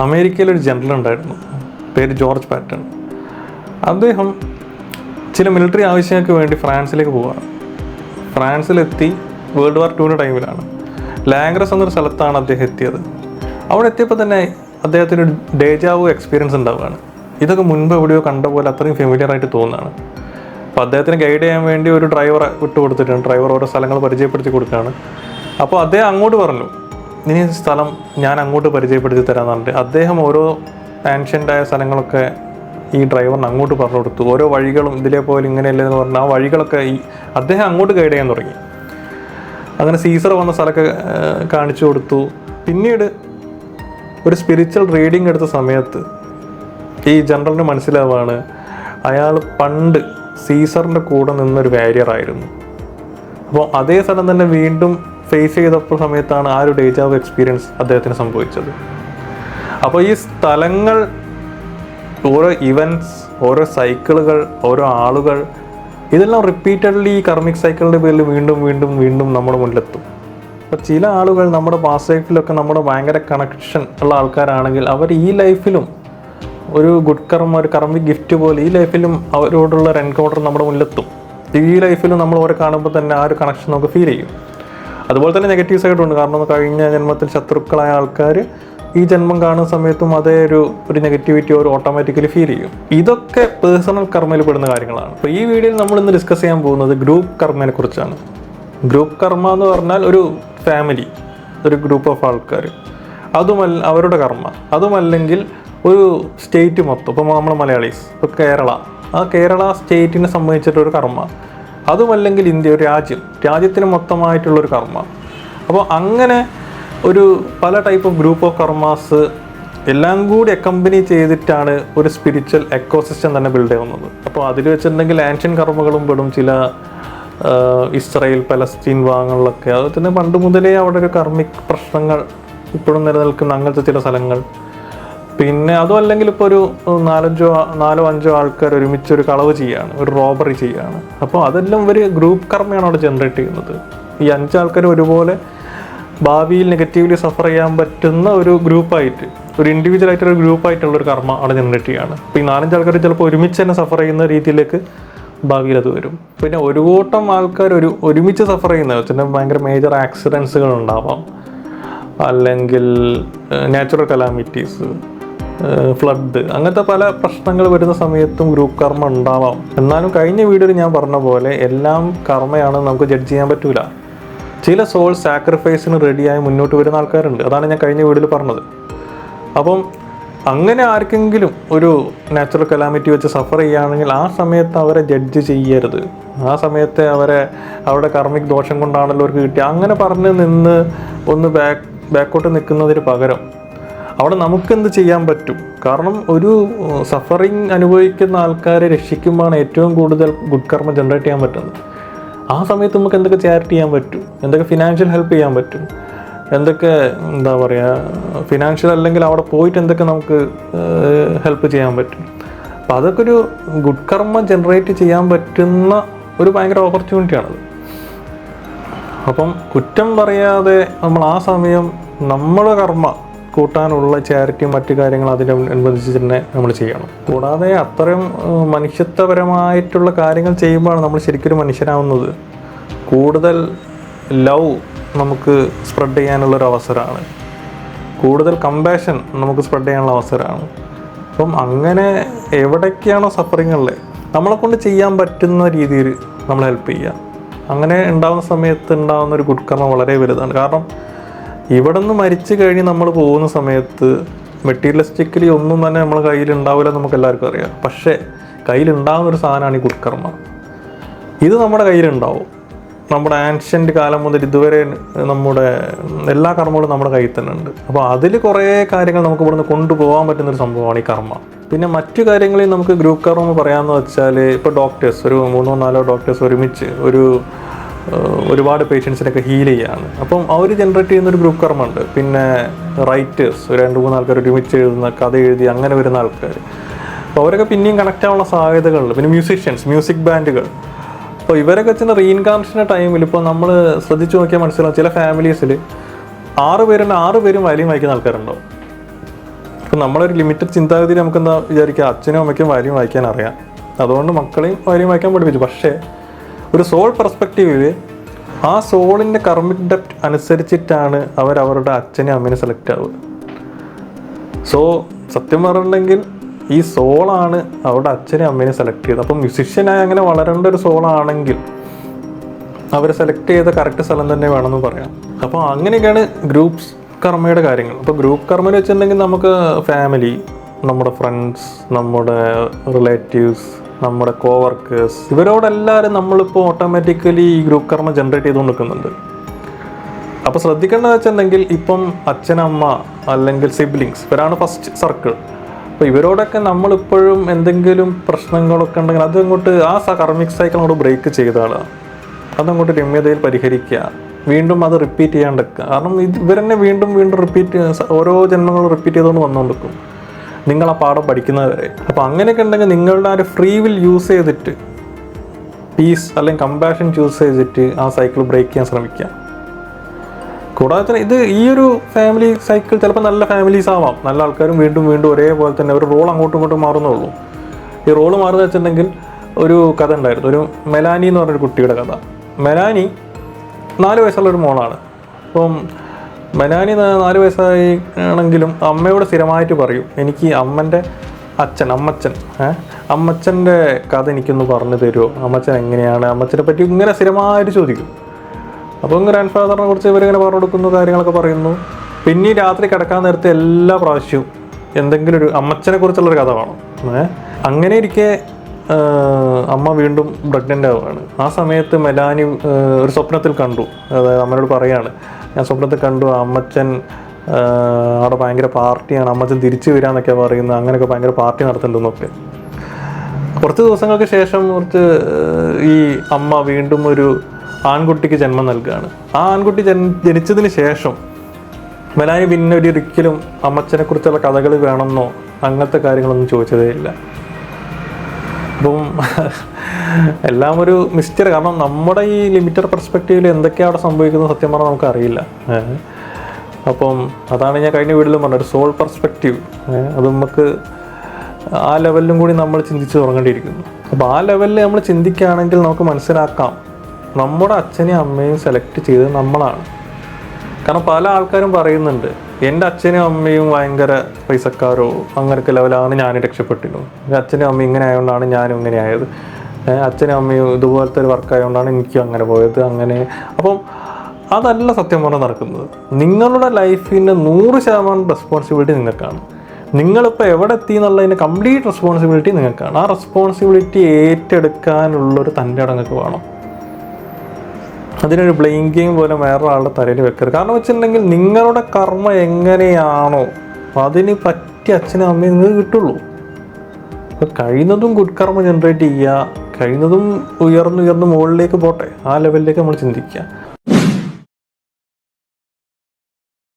അമേരിക്കയിലൊരു general ഉണ്ടായിരുന്നു. പേര് George Patton. അദ്ദേഹം ചില മിലിറ്ററി ആവശ്യങ്ങൾക്ക് വേണ്ടി ഫ്രാൻസിലേക്ക് പോവുകയാണ്. ഫ്രാൻസിലെത്തി വേൾഡ് വാർ ടുവിന്റെ ടൈമിലാണ്. ലാംഗ്രസ് എന്നൊരു സ്ഥലത്താണ് അദ്ദേഹം എത്തിയത്. അവിടെ എത്തിയപ്പോൾ തന്നെ അദ്ദേഹത്തിന് ഡേജാവു എക്സ്പീരിയൻസ് ഉണ്ടാവുകയാണ്. ഇതൊക്കെ മുൻപ് എവിടെയോ കണ്ട പോലെ അത്രയും ഫെമിലിയർ ആയിട്ട് തോന്നുന്നതാണ്. അപ്പോൾ അദ്ദേഹത്തിന് ഗൈഡ് ചെയ്യാൻ വേണ്ടി ഒരു ഡ്രൈവറെ വിട്ടു കൊടുത്തിട്ടുണ്ട്. ഡ്രൈവർ ഓരോ സ്ഥലങ്ങൾ പരിചയപ്പെടുത്തി കൊടുക്കുകയാണ്. അപ്പോൾ അദ്ദേഹം അങ്ങോട്ട് പറഞ്ഞു. ഇനി സ്ഥലം ഞാൻ അങ്ങോട്ട് പരിചയപ്പെടുത്തി തരാമെന്ന് പറഞ്ഞിട്ട് അദ്ദേഹം ഓരോ ആൻഷ്യന്റായ സ്ഥലങ്ങളൊക്കെ ഈ ഡ്രൈവറിന് അങ്ങോട്ട് പറഞ്ഞു കൊടുത്തു. ഓരോ വഴികളും ഇതിലെ പോലെ ഇങ്ങനെയല്ലേ എന്ന് പറഞ്ഞാൽ ആ വഴികളൊക്കെ ഈ അദ്ദേഹം അങ്ങോട്ട് ഗൈഡ് ചെയ്യാൻ തുടങ്ങി. അങ്ങനെ സീസർ വന്ന സ്ഥലമൊക്കെ കാണിച്ചു കൊടുത്തു. പിന്നീട് ഒരു സ്പിരിച്വൽ റീഡിങ് എടുത്ത സമയത്ത് ഈ ജനറലിന് മനസ്സിലാവാണ് അയാൾ പണ്ട് സീസറിന്റെ കൂടെ നിന്നൊരു വാരിയറായിരുന്നു അപ്പോൾ അതേ സ്ഥലം തന്നെ വീണ്ടും ഫേസ് ചെയ്തപ്പോൾ സമയത്താണ് ആ ഒരു ഓഫ് എക്സ്പീരിയൻസ് അദ്ദേഹത്തിന് സംഭവിച്ചത്. അപ്പോൾ ഈ സ്ഥലങ്ങൾ ഓരോ ഇവന്റ്സ് ഓരോ സൈക്കിളുകൾ ഓരോ ആളുകൾ ഇതെല്ലാം റിപ്പീറ്റഡ്ലി ഈ കർമ്മിക് സൈക്കിളിന്റെ പേരിൽ വീണ്ടും വീണ്ടും വീണ്ടും നമ്മുടെ മുന്നിലെത്തും. അപ്പോൾ ചില ആളുകൾ നമ്മുടെ പാസ്റ്റ് ലൈഫിലൊക്കെ നമ്മുടെ ഭയങ്കര കണക്ഷൻ ഉള്ള ആൾക്കാരാണെങ്കിൽ അവർ ഈ ലൈഫിലും ഒരു ഗുഡ് കർമ്മ ഒരു കർമ്മിക് ഗിഫ്റ്റ് പോലെ ഈ ലൈഫിലും അവരോടുള്ള ഒരു എൻകൗണ്ടർ നമ്മുടെ മുന്നിലെത്തും. ഈ ലൈഫിലും നമ്മൾ ഓരോ കാണുമ്പോൾ തന്നെ ആ ഒരു കണക്ഷൻ നമുക്ക് ഫീൽ ചെയ്യും. അതുപോലെ തന്നെ നെഗറ്റീവ് സൈഡും ഉണ്ട്. കാരണം കഴിഞ്ഞ ജന്മത്തിൽ ശത്രുക്കളായ ആൾക്കാർ ഈ ജന്മം കാണുന്ന സമയത്തും അതേ ഒരു ഒരു നെഗറ്റിവിറ്റി ഒരു ഓട്ടോമാറ്റിക്കലി ഫീൽ ചെയ്യും. ഇതൊക്കെ പേഴ്സണൽ കർമ്മയിൽ പെടുന്ന കാര്യങ്ങളാണ്. അപ്പോൾ ഈ വീഡിയോയിൽ നമ്മൾ ഇന്ന് ഡിസ്കസ് ചെയ്യാൻ പോകുന്നത് ഗ്രൂപ്പ് കർമ്മയെ കുറിച്ചാണ്. ഗ്രൂപ്പ് കർമ്മ എന്ന് പറഞ്ഞാൽ ഒരു ഫാമിലി ഒരു ഗ്രൂപ്പ് ഓഫ് ആൾക്കാർ. അതുമല്ല അവരുടെ കർമ്മ. അതുമല്ലെങ്കിൽ ഒരു സ്റ്റേറ്റ് മൊത്തം. ഇപ്പോൾ നമ്മൾ മലയാളീസ് ഇപ്പോൾ കേരള. ആ കേരള സ്റ്റേറ്റിനെ സംബന്ധിച്ചിട്ടൊരു കർമ്മ. അതുമല്ലെങ്കിൽ ഇന്ത്യ ഒരു രാജ്യം. രാജ്യത്തിന് മൊത്തമായിട്ടുള്ളൊരു കർമ്മ. അപ്പോൾ അങ്ങനെ ഒരു പല type of group of karmas എല്ലാം കൂടി അക്കമ്പനി ചെയ്തിട്ടാണ് ഒരു സ്പിരിച്വൽ എക്കോസിസ്റ്റം തന്നെ ബിൽഡ് ചെയ്യുന്നത് അപ്പോൾ അതിൽ വെച്ചിട്ടുണ്ടെങ്കിൽ ആൻഷ്യൻ കർമ്മകളും പെടും. ചില ഇസ്രയേൽ പലസ്തീൻ ഭാഗങ്ങളിലൊക്കെ. അതുപോലെ തന്നെ പണ്ട് മുതലേ അവിടെ ഒരു കർമ്മിക് പ്രശ്നങ്ങൾ ഇപ്പോഴും നിലനിൽക്കുന്ന അങ്ങനത്തെ ചില സ്ഥലങ്ങൾ. പിന്നെ അതും അല്ലെങ്കിൽ ഇപ്പോൾ ഒരു നാലഞ്ചോ നാലോ അഞ്ചോ ആൾക്കാർ ഒരുമിച്ച് ഒരു കളവ് ചെയ്യാണ് ഒരു റോബറി ചെയ്യാണ്. അപ്പോൾ അതെല്ലാം ഒരു ഗ്രൂപ്പ് കർമ്മയാണ് അവിടെ ജനറേറ്റ് ചെയ്യുന്നത്. ഈ അഞ്ചാൾക്കാർ ഒരുപോലെ ഭാവിയിൽ നെഗറ്റീവ്ലി സഫർ ചെയ്യാൻ പറ്റുന്ന ഒരു ഗ്രൂപ്പായിട്ട് ഒരു ഇൻഡിവിജ്വൽ ആയിട്ടൊരു ഗ്രൂപ്പായിട്ടുള്ള ഒരു കർമ്മ അവിടെ ജനറേറ്റ് ചെയ്യാണ്. അപ്പോൾ ഈ നാലഞ്ച് ആൾക്കാർ ചിലപ്പോൾ ഒരുമിച്ച് തന്നെ സഫർ ചെയ്യുന്ന രീതിയിലേക്ക് ഭാവിയിൽ അത് വരും. പിന്നെ ഒരു കൂട്ടം ആൾക്കാർ ഒരു ഒരുമിച്ച് സഫർ ചെയ്യുന്ന വെച്ചാൽ ഭയങ്കര മേജർ ആക്സിഡൻസുകൾ ഉണ്ടാവാം. അല്ലെങ്കിൽ നാച്ചുറൽ കലാമിറ്റീസ് ഫ്ലഡ് അങ്ങനത്തെ പല പ്രശ്നങ്ങൾ വരുന്ന സമയത്തും ഗ്രൂപ്പ് കർമ്മം ഉണ്ടാവാം. എന്നാലും കഴിഞ്ഞ വീഡിയോയിൽ ഞാൻ പറഞ്ഞ പോലെ എല്ലാം കർമ്മയാണെന്ന് നമുക്ക് ജഡ്ജ് ചെയ്യാൻ പറ്റൂല. ചില സോൾ സാക്രിഫൈസിന് റെഡിയായി മുന്നോട്ട് വരുന്ന ആൾക്കാരുണ്ട്. അതാണ് ഞാൻ കഴിഞ്ഞ വീഡിയോയിൽ പറഞ്ഞത്. അപ്പം അങ്ങനെ ആർക്കെങ്കിലും ഒരു നാച്ചുറൽ കലാമിറ്റി വെച്ച് സഫർ ചെയ്യുകയാണെങ്കിൽ ആ സമയത്ത് അവരെ ജഡ്ജ് ചെയ്യരുത്. ആ സമയത്തെ അവരെ അവരുടെ കർമ്മിക് ദോഷം കൊണ്ടാണല്ലോ അവർക്ക് കിട്ടിയത്. അങ്ങനെ പറഞ്ഞ് നിന്ന് ഒന്ന് ബാക്ക് ബാക്കോട്ട് നിൽക്കുന്നതിന് പകരം അവിടെ നമുക്ക് എന്ത് ചെയ്യാൻ പറ്റും? കാരണം ഒരു സഫറിങ് അനുഭവിക്കുന്ന ആൾക്കാരെ രക്ഷിക്കുമ്പോഴാണ് ഏറ്റവും കൂടുതൽ ഗുഡ് കർമ്മ ജനറേറ്റ് ചെയ്യാൻ പറ്റുന്നത്. ആ സമയത്ത് നമുക്ക് എന്തൊക്കെ ചാരിറ്റി ചെയ്യാൻ പറ്റും? എന്തൊക്കെ ഫിനാൻഷ്യൽ ഹെൽപ്പ് ചെയ്യാൻ പറ്റും? എന്തൊക്കെ എന്താ പറയുക ഫിനാൻഷ്യൽ അല്ലെങ്കിൽ അവിടെ പോയിട്ട് എന്തൊക്കെ നമുക്ക് ഹെൽപ്പ് ചെയ്യാൻ പറ്റും? അപ്പം അതൊക്കെ ഒരു ഗുഡ് കർമ്മ ജനറേറ്റ് ചെയ്യാൻ പറ്റുന്ന ഒരു ഭയങ്കര ഓപ്പർച്യൂണിറ്റിയാണത് അപ്പം കുറ്റം പറയാതെ നമ്മൾ ആ സമയം നമ്മുടെ കർമ്മ കൂട്ടാനുള്ള ചാരിറ്റിയും മറ്റു കാര്യങ്ങൾ അതിനനുബന്ധിച്ച് തന്നെ നമ്മൾ ചെയ്യണം. കൂടാതെ അത്രയും മനുഷ്യത്വപരമായിട്ടുള്ള കാര്യങ്ങൾ ചെയ്യുമ്പോഴാണ് നമ്മൾ ശരിക്കും മനുഷ്യനാവുന്നത്. കൂടുതൽ ലവ് നമുക്ക് സ്പ്രെഡ് ചെയ്യാനുള്ളൊരു അവസരമാണ് കൂടുതൽ കമ്പാഷൻ നമുക്ക് സ്പ്രെഡ് ചെയ്യാനുള്ള അവസരമാണ് അപ്പം അങ്ങനെ എവിടേക്കാണോ സഫറിങ്ങുള്ളത് നമ്മളെ കൊണ്ട് ചെയ്യാൻ പറ്റുന്ന രീതിയിൽ നമ്മൾ ഹെൽപ്പ് ചെയ്യുക. അങ്ങനെ ഉണ്ടാകുന്ന സമയത്ത് ഉണ്ടാകുന്ന ഒരു ഗുഡ്കർമ്മ വളരെ വലുതാണ്. കാരണം ഇവിടെ നിന്ന് മരിച്ചു കഴിഞ്ഞ് നമ്മൾ പോകുന്ന സമയത്ത് മെറ്റീരിയലിസ്റ്റിക്കലി ഒന്നും തന്നെ നമ്മളെ കയ്യിൽ ഉണ്ടാവില്ല നമുക്ക് എല്ലാവർക്കും അറിയാം. പക്ഷേ കയ്യിലുണ്ടാകുന്ന ഒരു സാധനമാണ് ഈ കുക്കർമ ഇത് നമ്മുടെ കയ്യിലുണ്ടാവും. നമ്മുടെ ആൻഷ്യന്റ് കാലം മുതൽ ഇതുവരെ നമ്മുടെ എല്ലാ കർമ്മങ്ങളും നമ്മുടെ കയ്യിൽ തന്നെ ഉണ്ട്. അപ്പോൾ അതിൽ കുറേ കാര്യങ്ങൾ നമുക്ക് ഇവിടുന്ന് കൊണ്ടുപോകാൻ പറ്റുന്ന ഒരു സംഭവമാണ് ഈ കർമ്മ. പിന്നെ മറ്റു കാര്യങ്ങളിൽ നമുക്ക് ഗ്രൂപ്പ് കർമ്മ പറയാമെന്ന് വെച്ചാൽ ഇപ്പോൾ ഡോക്ടേഴ്സ് ഒരു മൂന്നോ നാലോ ഡോക്ടേഴ്സ് ഒരുമിച്ച് ഒരു ഒരുപാട് പേഷ്യൻസിനൊക്കെ ഹീൽ ചെയ്യാണ്. അപ്പം അവർ ജനറേറ്റ് ചെയ്യുന്ന ഒരു ഗ്രൂപ്പ് കർമ്മമുണ്ട്. പിന്നെ റൈറ്റേഴ്സ് ഒരു രണ്ട് മൂന്ന് ആൾക്കാർ ഒരുമിച്ച് എഴുതുന്ന കഥ എഴുതി അങ്ങനെ വരുന്ന ആൾക്കാർ അപ്പോൾ അവരൊക്കെ പിന്നെയും കണക്ട് ആവാനുള്ള സാധ്യതകളുണ്ട്. പിന്നെ മ്യൂസിഷ്യൻസ് മ്യൂസിക് ബാൻഡുകൾ അപ്പോൾ ഇവരൊക്കെ ചെന്ന റീഇൻകാർണേഷന്റെ ടൈമിൽ ഇപ്പോൾ നമ്മൾ ശ്രദ്ധിച്ചു നോക്കിയാൽ മനസ്സിലാവും ചില ഫാമിലീസിൽ ആറ് പേരുണ്ട് ആറ് പേരും വയലിൻ വായിക്കുന്ന ആൾക്കാരുണ്ടാവും. ഇപ്പം നമ്മളൊരു ലിമിറ്റഡ് ചിന്താഗതി നമുക്കെന്താ വിചാരിക്കുക? അച്ഛനും അമ്മയ്ക്കും വയലിൻ വായിക്കാൻ അറിയാം. അതുകൊണ്ട് മക്കളെയും വയലിൻ വായിക്കാൻ പഠിപ്പിച്ചു. പക്ഷേ ഒരു സോൾ പെർസ്പെക്റ്റീവിൽ ആ സോളിന്റെ കർമ്മിക് ഡെപ്റ്റ് അനുസരിച്ചിട്ടാണ് അവർ അവരുടെ അച്ഛനെ അമ്മേനെ സെലക്ട് ആവുക. സോ സത്യം പറഞ്ഞിട്ടുണ്ടെങ്കിൽ ഈ സോളാണ് അവരുടെ അച്ഛനെ അമ്മേനെ സെലക്ട് ചെയ്തത്. അപ്പം മ്യൂസിഷ്യനായി അങ്ങനെ വളരേണ്ട ഒരു സോളാണെങ്കിൽ അവർ സെലക്ട് ചെയ്ത കറക്റ്റ് സ്ഥലം തന്നെ വേണമെന്ന് പറയാം. അപ്പോൾ അങ്ങനെയൊക്കെയാണ് ഗ്രൂപ്പ്സ് കർമ്മയുടെ കാര്യങ്ങൾ. അപ്പോൾ ഗ്രൂപ്പ് കർമ്മ വെച്ചിട്ടുണ്ടെങ്കിൽ നമുക്ക് ഫാമിലി നമ്മുടെ ഫ്രണ്ട്സ് നമ്മുടെ റിലേറ്റീവ്സ് നമ്മുടെ കോവർക്കേഴ്സ് ഇവരോടെല്ലാവരും നമ്മളിപ്പോൾ ഓട്ടോമാറ്റിക്കലി ഈ ഗ്രൂപ്പ് കർമ്മ ജനറേറ്റ് ചെയ്തുകൊണ്ട് നിൽക്കുന്നുണ്ട് അപ്പോൾ ശ്രദ്ധിക്കേണ്ടത് വെച്ചിട്ടുണ്ടെങ്കിൽ ഇപ്പം അച്ഛനമ്മ അല്ലെങ്കിൽ സിബ്ലിങ്സ് ഇവരാണ് ഫസ്റ്റ് സർക്കിൾ അപ്പോൾ ഇവരോടൊക്കെ നമ്മളിപ്പോഴും എന്തെങ്കിലും പ്രശ്നങ്ങളൊക്കെ ഉണ്ടെങ്കിൽ അതങ്ങോട്ട് ആ കർമ്മിക് സൈക്കിൾ അങ്ങോട്ട് ബ്രേക്ക് ചെയ്താണ് അതങ്ങോട്ട് രമ്യതയിൽ പരിഹരിക്കുക. വീണ്ടും അത് റിപ്പീറ്റ് ചെയ്യാണ്ടിരിക്കുക കാരണം ഇത് ഇവരെന്നെ വീണ്ടും വീണ്ടും റിപ്പീറ്റ് ഓരോ ജന്മങ്ങളും റിപ്പീറ്റ് ചെയ്തുകൊണ്ട് വന്നുകൊണ്ടിരിക്കും. നിങ്ങൾ ആ പാഠം പഠിക്കുന്നത് അപ്പോൾ അങ്ങനെയൊക്കെ ഉണ്ടെങ്കിൽ നിങ്ങളുടെ ആ ഒരു ഫ്രീ വിൽ യൂസ് ചെയ്തിട്ട് പീസ് അല്ലെങ്കിൽ കമ്പാഷൻ ചൂസ് ചെയ്തിട്ട് ആ സൈക്കിൾ ബ്രേക്ക് ചെയ്യാൻ ശ്രമിക്കുക. കൂടാതെ തന്നെ ഇത് ഈ ഒരു ഫാമിലി സൈക്കിൾ ചിലപ്പോൾ നല്ല ഫാമിലീസ് ആവാം. നല്ല ആൾക്കാരും വീണ്ടും വീണ്ടും ഒരേപോലെ തന്നെ ഒരു റോൾ അങ്ങോട്ടും ഇങ്ങോട്ടും മാറുന്നുള്ളൂ. ഈ റോൾ മാറുന്ന വെച്ചിട്ടുണ്ടെങ്കിൽ ഒരു കഥ ഉണ്ടായിരുന്നു. ഒരു മെലാനി എന്ന് പറഞ്ഞൊരു കുട്ടിയുടെ കഥ. മെലാനി നാല് വയസ്സുള്ള ഒരു മോളാണ്. അപ്പം മെലാനി ന- നാല് വയസ്സായി ആണെങ്കിലും അമ്മയോട് സ്ഥിരമായിട്ട് പറയും. എനിക്ക് അമ്മന്റെ അച്ഛൻ അമ്മച്ചൻ അമ്മച്ചന്റെ കഥ എനിക്കൊന്ന് പറഞ്ഞു തരുമോ അമ്മച്ചൻ എങ്ങനെയാണ്? അമ്മച്ചനെ പറ്റി ഇങ്ങനെ സ്ഥിരമായിട്ട് ചോദിക്കും. അപ്പം ഗ്രാൻഡ് ഫാദറിനെ കുറിച്ച് ഇവരിങ്ങനെ പറഞ്ഞു കൊടുക്കുന്ന കാര്യങ്ങളൊക്കെ പറയുന്നു. പിന്നെ രാത്രി കിടക്കാൻ നേരത്തെ എല്ലാ പ്രാവശ്യവും എന്തെങ്കിലും ഒരു അമ്മച്ചനെ കുറിച്ചുള്ളൊരു കഥ ഏ? അങ്ങനെ ഇരിക്കെ അമ്മ വീണ്ടും പ്രഗ്നന്റ് ആവുകയാണ്. ആ സമയത്ത് മെലാനി ഒരു സ്വപ്നത്തിൽ കണ്ടു. അതായത് അമ്മയോട് പറയാണ് ഞാൻ സ്വപ്നത്തിൽ കണ്ടു അമ്മച്ചൻ അവിടെ ഭയങ്കര പാർട്ടിയാണ് അമ്മച്ചൻ തിരിച്ചു വരാന്നൊക്കെ പറയുന്നത്. അങ്ങനെയൊക്കെ ഭയങ്കര പാർട്ടി നടത്തുന്നുണ്ടെന്നൊക്കെ കുറച്ച് ദിവസങ്ങൾക്ക് ശേഷം കുറച്ച് ഈ അമ്മ വീണ്ടും ഒരു ആൺകുട്ടിക്ക് ജന്മം നൽകുകയാണ് ആ ആൺകുട്ടി ജൻ ജനിച്ചതിന് ശേഷം മെലാനി പിന്നെ ഒരു ഒരിക്കലും അമ്മച്ചനെ കുറിച്ചുള്ള കഥകൾ വേണമെന്നോ അങ്ങനത്തെ കാര്യങ്ങളൊന്നും ചോദിച്ചതേ ഇല്ല. അപ്പം എല്ലാം ഒരു മിസ്റ്റർ കാരണം നമ്മുടെ ഈ ലിമിറ്റഡ് പെർസ്പെക്റ്റീവിൽ എന്തൊക്കെയാണ് അവിടെ സംഭവിക്കുന്നത് സത്യം പറഞ്ഞാൽ നമുക്കറിയില്ല. അപ്പം അതാണ് ഞാൻ കഴിഞ്ഞ വീട്ടിലും പറഞ്ഞത് സോൾ പെർസ്പെക്റ്റീവ് അത് നമുക്ക് ആ ലെവലിലും കൂടി നമ്മൾ ചിന്തിച്ച് തുടങ്ങേണ്ടിയിരിക്കുന്നു. അപ്പോൾ ആ ലെവലിൽ നമ്മൾ ചിന്തിക്കുകയാണെങ്കിൽ നമുക്ക് മനസ്സിലാക്കാം നമ്മുടെ അച്ഛനെയും അമ്മയും സെലക്ട് ചെയ്തത് നമ്മളാണ്. കാരണം പല ആൾക്കാരും പറയുന്നുണ്ട് എന്റെ അച്ഛനും അമ്മയും ഭയങ്കര പൈസക്കാരോ അങ്ങനത്തെ ലെവലാണ് ഞാൻ രക്ഷപ്പെട്ടിരുന്നു. എന്റെ അച്ഛനും അമ്മയും ഇങ്ങനെ ആയതുകൊണ്ടാണ് ഞാനും ഇങ്ങനെ ആയത്. അച്ഛനും അമ്മയും ഇതുപോലത്തെ ഒരു വർക്കായതുകൊണ്ടാണ് എനിക്കും അങ്ങനെ പോയത് അങ്ങനെ. അപ്പം അതല്ല സത്യം പറഞ്ഞാൽ നടക്കുന്നത്. നിങ്ങളുടെ ലൈഫിന്റെ നൂറ് ശതമാനം റെസ്പോൺസിബിലിറ്റി നിങ്ങൾക്കാണ്. നിങ്ങളിപ്പോൾ എവിടെ എത്തി എന്നുള്ളതിന്റെ കംപ്ലീറ്റ് റെസ്പോൺസിബിലിറ്റി നിങ്ങൾക്കാണ്. ആ റെസ്പോൺസിബിലിറ്റി ഏറ്റെടുക്കാനുള്ളൊരു തന്റെ അടങ്ങൾക്ക് വേണം. അതിനൊരു ബ്ലെയിം ഗെയിം പോലെ വേറൊരാളുടെ തലയിൽ വെക്കരുത്. കാരണം വെച്ചിട്ടുണ്ടെങ്കിൽ നിങ്ങളുടെ കർമ്മ എങ്ങനെയാണോ അതിന് പറ്റിയ അച്ഛനും അമ്മയും നിങ്ങൾക്ക് കിട്ടുള്ളൂ. അപ്പോൾ കഴിയുന്നതും ഗുഡ് കർമ്മ ജനറേറ്റ് ചെയ്യുക. കഴിയുന്നതും ഉയർന്നുയർന്ന് മുകളിലേക്ക് പോട്ടെ. ആ ലെവലിലേക്ക് നമ്മൾ ചിന്തിക്കുക.